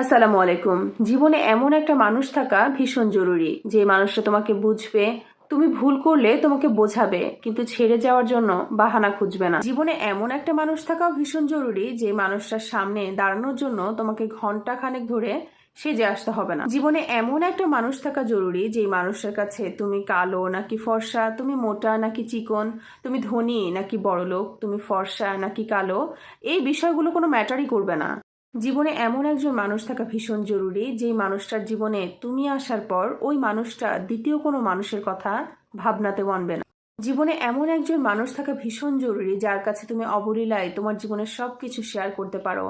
আসসালামু আলাইকুম। জীবনে এমন একটা মানুষ থাকা ভীষণ জরুরি, যে মানুষটা তোমাকে বুঝবে, তুমি ভুল করলে তোমাকে বোঝাবে, কিন্তু ছেড়ে যাওয়ার জন্য বাহানা খুঁজবে না। জীবনে এমন একটা মানুষ থাকাও ভীষণ জরুরি, যে মানুষটার সামনে দাঁড়ানোর জন্য তোমাকে ঘণ্টা খানেক ধরে সেজে আসতে হবে না। জীবনে এমন একটা মানুষ থাকা জরুরি, যে মানুষের কাছে তুমি কালো নাকি ফর্সা, তুমি মোটা নাকি চিকন, তুমি ধনী নাকি বড়লোক, তুমি ফর্সা নাকি কালো, এই বিষয়গুলো কোনো ম্যাটারই করবে না। জীবনে এমন একজন মানুষ থাকা ভীষণ জরুরি, যেই মানুষটার জীবনে তুমি আসার পর ওই মানুষটা দ্বিতীয় কোনো মানুষের কথা ভাবনাতে মানবে না। জীবনে এমন একজন মানুষ থাকা ভীষণ জরুরি, যার কাছে তুমি অবলীলায় তোমার জীবনের সব কিছু শেয়ার করতে পারো।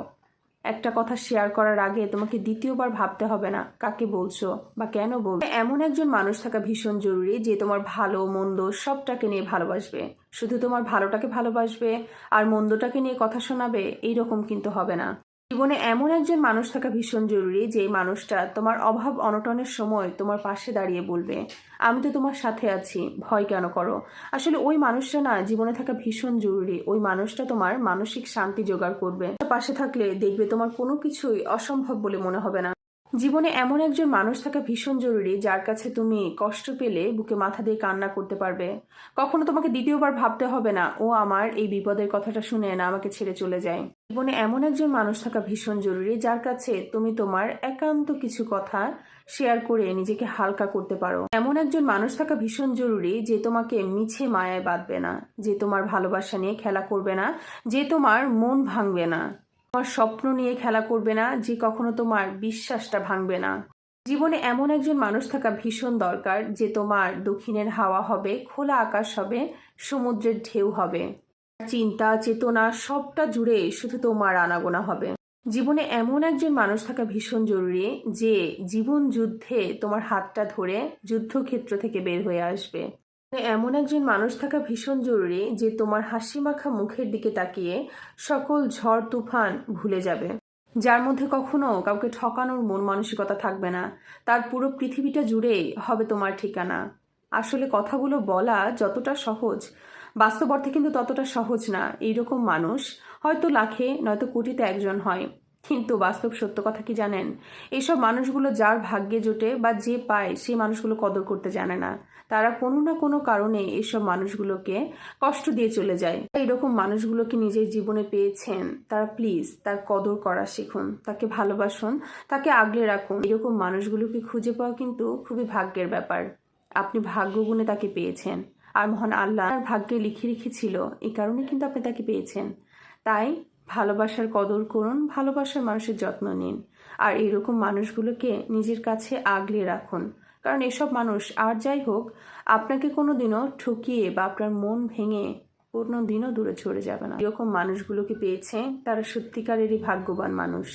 একটা কথা শেয়ার করার আগে তোমাকে দ্বিতীয়বার ভাবতে হবে না, কাকে বলছো বা কেন বলছো। এমন একজন মানুষ থাকা ভীষণ জরুরি, যে তোমার ভালো, মন্দ সবটাকে নিয়ে ভালোবাসবে। শুধু তোমার ভালোটাকে ভালোবাসবে আর মন্দটাকে নিয়ে কথা শোনাবে, এইরকম কিন্তু হবে না। জীবনে এমন একজন মানুষ থাকা ভীষণ জরুরি যে মানুষটা তোমার অভাব অনটনের সময় তোমার পাশে দাঁড়িয়ে বলবে, আমি তো তোমার সাথে আছি, ভয় কেন করো? আসলে ওই মানুষটা না, জীবনে থাকা ভীষণ জরুরি। ওই মানুষটা তোমার মানসিক শান্তি জোগাড় করবে। পাশে থাকলে দেখবে তোমার কোনো কিছুই অসম্ভব বলে মনে হবে না। জীবনে এমন একজন মানুষ থাকা ভীষণ জরুরি, যার কাছে তুমি কষ্ট পেলে বুকে মাথা দিয়ে কান্না করতে পারবে। কখনো তোমাকে দ্বিতীয়বার ভাবতে হবে না, ও আমার, এই বিপদের কথাটা শুনে না, আমাকে ছেড়ে চলে যায়। জীবনে এমন একজন মানুষ থাকা ভীষণ জরুরি, যার কাছে তুমি তোমার একান্ত কিছু কথা শেয়ার করে নিজেকে হালকা করতে পারো। এমন একজন মানুষ থাকা ভীষণ জরুরি, যে তোমাকে মিছে মায়ায় বাঁধবে না, যে তোমার ভালোবাসা নিয়ে খেলা করবে না, যে তোমার মন ভাঙবে না। তোমার স্বপ্ন নিয়ে খেলা করবে না, যে কখনো তোমার বিশ্বাসটা ভাঙবে না। জীবনে এমন একজন মানুষ থাকা ভীষণ দরকার, যে তোমার দক্ষিণের হাওয়া হবে, খোলা আকাশ হবে, সমুদ্রের ঢেউ হবে। চিন্তা, চেতনা সবটা জুড়ে শুধু তোমার আনাগোনা হবে। জীবনে এমন একজন মানুষ থাকা ভীষণ জরুরি, যে জীবন যুদ্ধে তোমার হাতটা ধরে যুদ্ধক্ষেত্র থেকে বের হয়ে আসবে। এমন একজন মানুষ থাকা ভীষণ জরুরি যে তোমার হাসি মাখা মুখের দিকে তাকিয়ে সকল ঝড় তুফান ভুলে যাবে। যার মধ্যে কখনো কাউকে ঠকানোর মন মানসিকতা থাকবে না। তার পুরো পৃথিবীটা জুড়েই হবে তোমার ঠিকানা। আসলে কথাগুলো বলা যতটা সহজ, বাস্তব অর্থে কিন্তু ততটা সহজ না। এইরকম মানুষ হয়তো লাখে, নয়তো কোটিতে একজন হয়। কিন্তু বাস্তব সত্য কথা কি জানেন? এইসব মানুষগুলো যার ভাগ্যে জোটে বা যে পায়, সেই মানুষগুলো কদর করতে জানে না। তারা কোনো না কোনো কারণে এইসব মানুষগুলোকে কষ্ট দিয়ে চলে যায়। এরকম মানুষগুলোকে নিজের জীবনে পেয়েছেন, তারা প্লিজ তার কদর করা শিখুন, তাকে ভালোবাসুন, তাকে আগলে রাখুন। এরকম মানুষগুলোকে খুঁজে পাওয়া কিন্তু খুবই ভাগ্যের ব্যাপার। আপনি ভাগ্যগুণে তাকে পেয়েছেন। আর মহান আল্লাহ ভাগ্যে লিখে রেখেছিল এই কারণে কিন্তু আপনি তাকে পেয়েছেন। তাই ভালোবাসার কদর করুন, ভালোবাসার মানুষের যত্ন নিন। আর এরকম মানুষগুলোকে নিজের কাছে আগলে রাখুন। কারণ এসব মানুষ, আর যাই হোক, আপনাকে কোনো দিনও ঠকিয়ে বা আপনার মন ভেঙে কোনো দিনও দূরে ছড়ে যাবে না। এরকম মানুষগুলোকে পেয়েছে তারা সত্যিকারেরই ভাগ্যবান মানুষ।